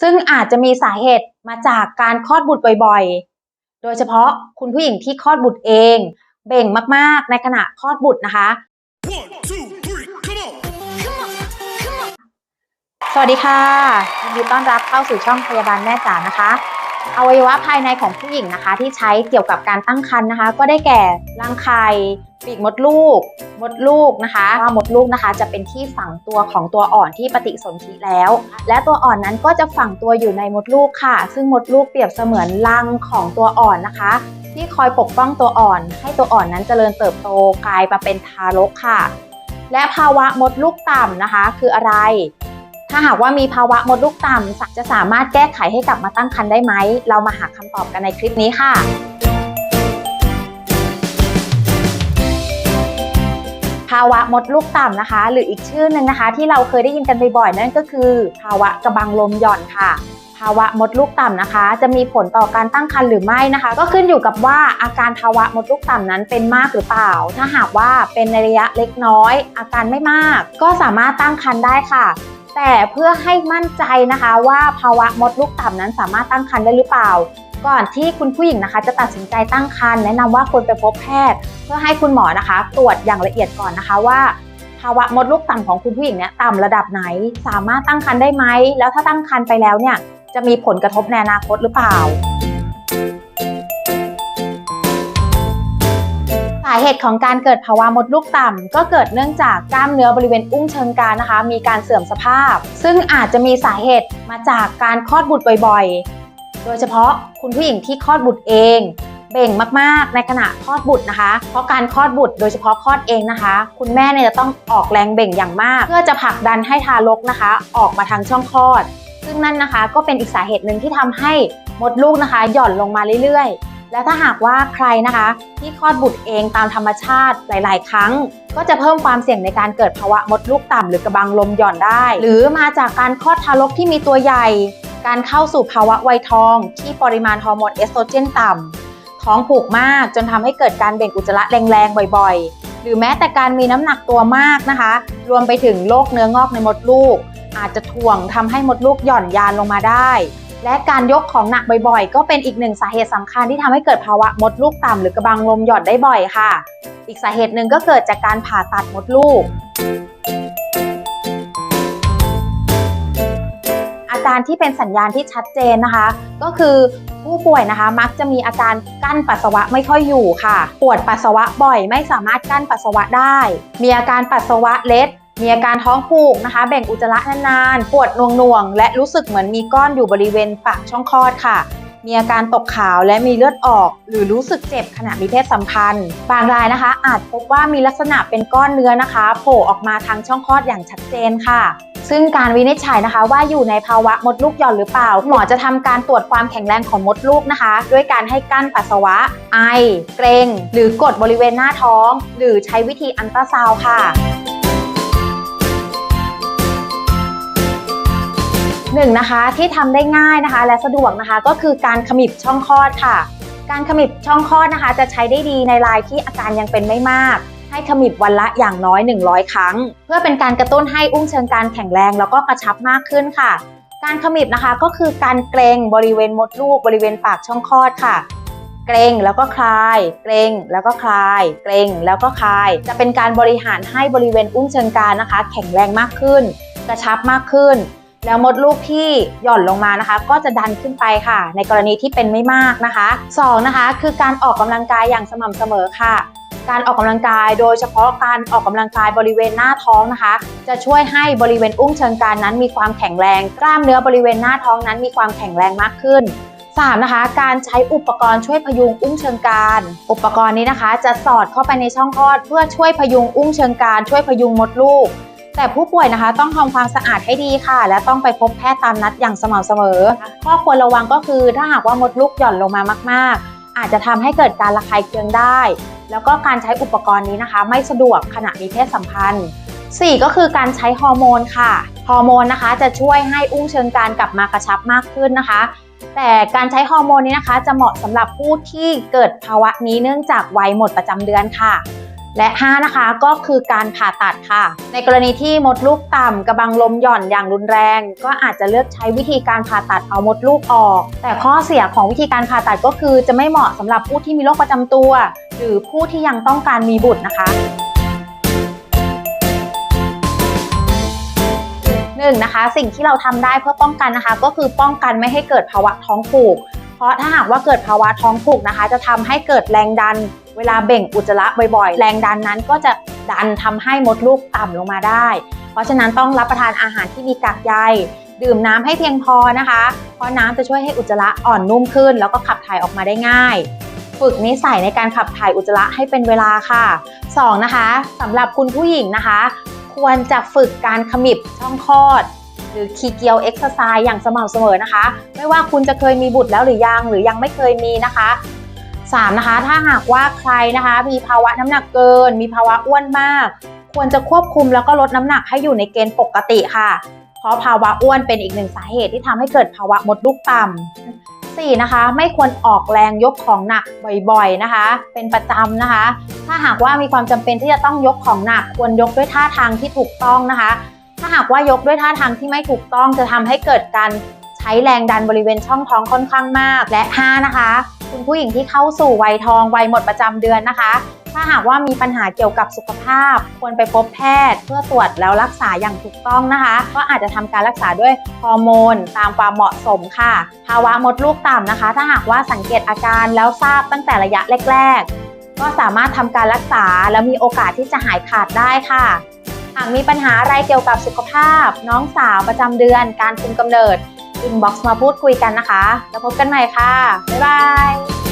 ซึ่งอาจจะมีสาเหตุมาจากการคลอดบุตรบ่อยๆ โดยเฉพาะคุณผู้หญิงที่คลอดบุตรเอง เบ่งมากๆ ในขณะคลอดบุตรนะคะ One, two, three, come on! สวัสดีค่ะยินดีต้อนรับเข้าสู่ช่องพยาบาลแม่จ๋านะคะ อวัยวะภายในของผู้หญิงนะคะ ที่ใช้เกี่ยวกับการตั้งครรภ์นะคะ ก็ได้แก่รังไข่ ปีกมดลูก มดลูกนะคะว่ามดลูกนะคะ จะเป็นที่ฝังตัวของตัวอ่อนที่ปฏิสนธิแล้ว และตัวอ่อนนั้นก็จะฝังตัวอยู่ในมดลูกค่ะ ซึ่งมดลูกเปรียบเสมือนรังของตัวอ่อนนะคะ ที่คอยปกป้องตัวอ่อน ให้ตัวอ่อนนั้นเจริญเติบโตกลายมาเป็นทารกค่ะ และภาวะมดลูกต่ำนะคะ คืออะไร ถ้าหากว่ามีภาวะมดลูกต่ำจะสามารถแก้ไขให้กลับมาตั้งครรภ์ได้ไหมเรามาหาคำตอบกันในคลิปนี้ค่ะาวะมดลูกต่ำนะคะ หรืออีกชื่อหนึ่งนะคะ ที่เราเคยได้ยินกันบ่อยๆนั่นก็คือ ภาวะกระบังลมหย่อนค่ะ ภาวะมดลูกต่ำนะคะ จะมีผลต่อการตั้งครรภ์หรือไม่นะคะ ก็ขึ้นอยู่กับว่าอาการภาวะมดลูกต่ำนั้นเป็นมากหรือเปล่า ถ้าหากว่าเป็นในระยะเล็กน้อย อาการไม่มาก ก็สามารถตั้งครรภ์ได้ค่ะแต่เพื่อให้มั่นใจนะคะว่าภาวะมดลูกต่ำนั้นสามารถตั้งครรภ์ได้หรือเปล่า ก่อนที่คุณผู้หญิงนะคะ จะตัดสินใจตั้งครรภ์แนะนำว่าควรไปพบแพทย์ เพื่อให้คุณหมอนะคะ ตรวจอย่างละเอียดก่อนนะคะว่าภาวะมดลูกต่ำของคุณผู้หญิงเนี่ยต่ำระดับไหน สามารถตั้งครรภ์ได้ไหม แล้วถ้าตั้งครรภ์ไปแล้วเนี่ยจะมีผลกระทบในอนาคตหรือเปล่า สาเหตุของการเกิดภาวะมดลูกต่ำ ก็เกิดเนื่องจากกล้ามเนื้อบริเวณอุ้งเชิงกรานนะคะ มีการเสื่อมสภาพ ซึ่งอาจจะมีสาเหตุมาจากการคลอดบุตรบ่อย โดยเฉพาะคุณผู้หญิงที่คลอดบุตรเอง เบ่งมากๆในขณะคลอดบุตรนะคะ เพราะการคลอดบุตรโดยเฉพาะคลอดเองนะคะ คุณแม่เนี่ยจะต้องออกแรงเบ่งอย่างมาก เพื่อจะผลักดันให้ทารกนะคะ ออกมาทางช่องคลอด ซึ่งนั่นนะคะก็เป็นอีกสาเหตุหนึ่งที่ทำให้มดลูกนะคะ หย่อนลงมาเรื่อยๆ และถ้าหากว่าใครนะคะ ที่คลอดบุตรเองตามธรรมชาติหลาย ๆ ครั้ง ก็จะเพิ่มความเสี่ยงในการเกิดภาวะมดลูกต่ำหรือ กระบังลมหย่อนได้ หรือมาจากการคลอดทารกที่มีตัวใหญ่ การเข้าสู่ภาวะวัยทองที่ปริมาณฮอร์โมนเอสโตรเจนต่ำ ท้องผูกมากจนทำให้เกิดการเบ่งอุจจาระแรงๆ บ่อยๆ หรือแม้แต่การมีน้ำหนักตัวมากนะคะ รวมไปถึงโรคเนื้องอกในมดลูก อาจจะถ่วงทำให้มดลูกหย่อนยานลงมาได้ และการยกของหนักบ่อยๆ ก็เป็นอีกหนึ่งสาเหตุสำคัญที่ทำให้เกิดภาวะมดลูกต่ำหรือกระบังลมหย่อนได้บ่อยค่ะ อีกสาเหตุหนึ่งก็เกิดจากการผ่าตัดมดลูก การที่เป็นสัญญาณที่ชัดเจนนะคะ ก็คือผู้ป่วยนะคะมักจะมีอาการกั้นปัสสาวะไม่ค่อยอยู่ค่ะ ปวดปัสสาวะบ่อยไม่สามารถกั้นปัสสาวะได้ มีอาการปัสสาวะเล็ดมีอาการท้องผูกนะคะ แบ่งอุจจาระนานๆ ปวดน่วงๆ และรู้สึกเหมือนมีก้อนอยู่บริเวณปากช่องคลอดค่ะ มีอาการตกขาวและมีเลือดออก หรือรู้สึกเจ็บขณะมีเพศสัมพันธ์ บางรายนะคะ อาจพบว่ามีลักษณะเป็นก้อนเนื้อนะคะโผล่ออกมาทางช่องคลอดอย่างชัดเจนค่ะ ซึ่งการวินิจฉัยนะคะว่าอยู่ในภาวะมดลูกหย่อนหรือเปล่า หมอจะทำการตรวจความแข็งแรงของมดลูกนะคะ ด้วยการให้กั้นปัสสาวะ ไอ เกรง หรือกดบริเวณหน้าท้อง หรือใช้วิธีอันตราซาวค่ะ หนึ่งนะคะที่ทำได้ง่ายนะคะ และสะดวกนะคะก็คือการขมิบช่องคลอดค่ะ การขมิบช่องคลอดนะคะ จะใช้ได้ดีในรายที่อาการยังเป็นไม่มาก ให้ขมิบวันละอย่างน้อย 100 ครั้ง เพื่อเป็นการกระตุ้นให้อุ้งเชิงกรานแข็งแรงแล้วก็กระชับมากขึ้นค่ะ การขมิบนะคะก็คือการเกรงบริเวณมดลูกบริเวณปากช่องคลอดค่ะเกรงแล้วก็คลาย เกรงแล้วก็คลาย เกรงแล้วก็คลาย จะเป็นการบริหารให้บริเวณอุ้งเชิงกรานนะคะ แข็งแรงมากขึ้น กระชับมากขึ้น แล้วมดลูกที่หย่อนลงมานะคะ ก็จะดันขึ้นไปค่ะ ในกรณีที่เป็นไม่มากนะคะสองนะคะคือการออกกำลังกายอย่างสม่ำเสมอค่ะ การออกกำลังกายโดยเฉพาะการออกกำลังกายบริเวณหน้าท้องนะคะ จะช่วยให้บริเวณอุ้งเชิงกรานนั้นมีความแข็งแรง กล้ามเนื้อบริเวณหน้าท้องนั้นมีความแข็งแรงมากขึ้น 3. นะคะ การใช้อุปกรณ์ช่วยพยุงอุ้งเชิงกรานอุปกรณ์นี้นะคะ จะสอดเข้าไปในช่องคลอด เพื่อช่วยพยุงอุ้งเชิงกรานช่วยพยุงมดลูก แต่ผู้ป่วยนะคะต้องทำความสะอาดให้ดีค่ะ และต้องไปพบแพทย์ตามนัดอย่างสม่ำเสมอ ข้อควรระวังก็คือถ้าหากว่ามดลูกหย่อนลงมามาก ๆ อาจจะทำให้เกิดการระคายเคืองได้ แล้วก็การใช้อุปกรณ์นี้นะคะ ไม่สะดวกขณะมีเพศสัมพันธ์ 4 ก็คือการใช้ฮอร์โมนค่ะฮอร์โมนนะคะ จะช่วยให้อุ้งเชิงกรานกลับมากระชับมากขึ้นนะคะแต่การใช้ฮอร์โมนนี้นะคะ จะเหมาะสำหรับผู้ที่เกิดภาวะนี้เนื่องจากวัยหมดประจำเดือนค่ะ และ 5 นะคะก็คือการผ่าตัดค่ะ ในกรณีที่มดลูกต่ำกระบังลมหย่อนอย่างรุนแรง ก็อาจจะเลือกใช้วิธีการผ่าตัดเอามดลูกออก แต่ข้อเสียของวิธีการผ่าตัดก็คือ จะไม่เหมาะสำหรับผู้ที่มีโรคประจำตัว หรือผู้ที่ยังต้องการมีบุตรนะคะหนึ่งนะคะ สิ่งที่เราทำได้เพื่อป้องกันนะคะ ก็คือป้องกันไม่ให้เกิดภาวะท้องผูก เพราะถ้าหากว่าเกิดภาวะท้องผูกนะคะ จะทำให้เกิดแรงดัน เวลาเบ่งอุจจาระบ่อยๆ แรงดันนั้นก็จะดันทำให้มดลูกต่ำลงมาได้ เพราะฉะนั้นต้องรับประทานอาหารที่มีกากใยดื่มน้ำให้เพียงพอนะคะ เพราะน้ำจะช่วยให้อุจจาระอ่อนนุ่มขึ้น แล้วก็ขับถ่ายออกมาได้ง่าย ฝึกนิสัยในการขับถ่ายอุจจาระให้เป็นเวลาค่ะสองนะคะสำหรับคุณผู้หญิงนะคะ ควรจะฝึกการขมิบช่องคลอด หรือคีเกียวเอ็กซ์ไซส์อย่างสม่ำเสมอนะคะ ไม่ว่าคุณจะเคยมีบุตรแล้วหรือยังหรือยังไม่เคยมีนะคะ 3. นะคะ ถ้าหากว่าใครนะคะ มีภาวะน้ำหนักเกิน มีภาวะอ้วนมาก ควรจะควบคุมแล้วก็ลดน้ำหนักให้อยู่ในเกณฑ์ปกติค่ะ เพราะภาวะอ้วนเป็นอีกหนึ่งสาเหตุที่ทำให้เกิดภาวะมดลูกต่ำ 4. นะคะ ไม่ควรออกแรงยกของหนักบ่อยๆนะคะ เป็นประจำนะคะ ถ้าหากว่ามีความจำเป็นที่จะต้องยกของหนัก ควรยกด้วยท่าทางที่ถูกต้องนะคะ ถ้าหากว่ายกด้วยท่าทางที่ไม่ถูกต้องจะทำให้เกิดการใช้แรงดันบริเวณช่องท้องค่อนข้างมาก และ 5 นะคะ คุณผู้หญิงที่เข้าสู่วัยทองวัยหมดประจำเดือนนะคะ ถ้าหากว่ามีปัญหาเกี่ยวกับสุขภาพ ควรไปพบแพทย์ เพื่อตรวจแล้วรักษาอย่างถูกต้องนะคะ ก็อาจจะทำการรักษาด้วยฮอร์โมน ตามความเหมาะสมค่ะ ภาวะมดลูกต่ำนะคะ ถ้าหากว่าสังเกตอาการแล้วทราบตั้งแต่ระยะแรก ๆ ก็สามารถทำการรักษาแล้วมีโอกาสที่จะหายขาดได้ค่ะหากมีปัญหาอะไรเกี่ยวกับสุขภาพ น้องสาวประจำเดือน การคุมกำเนิด อินบ็อกซ์มาพูดคุยกันนะคะ แล้วพบกันใหม่ค่ะ บ๊ายบาย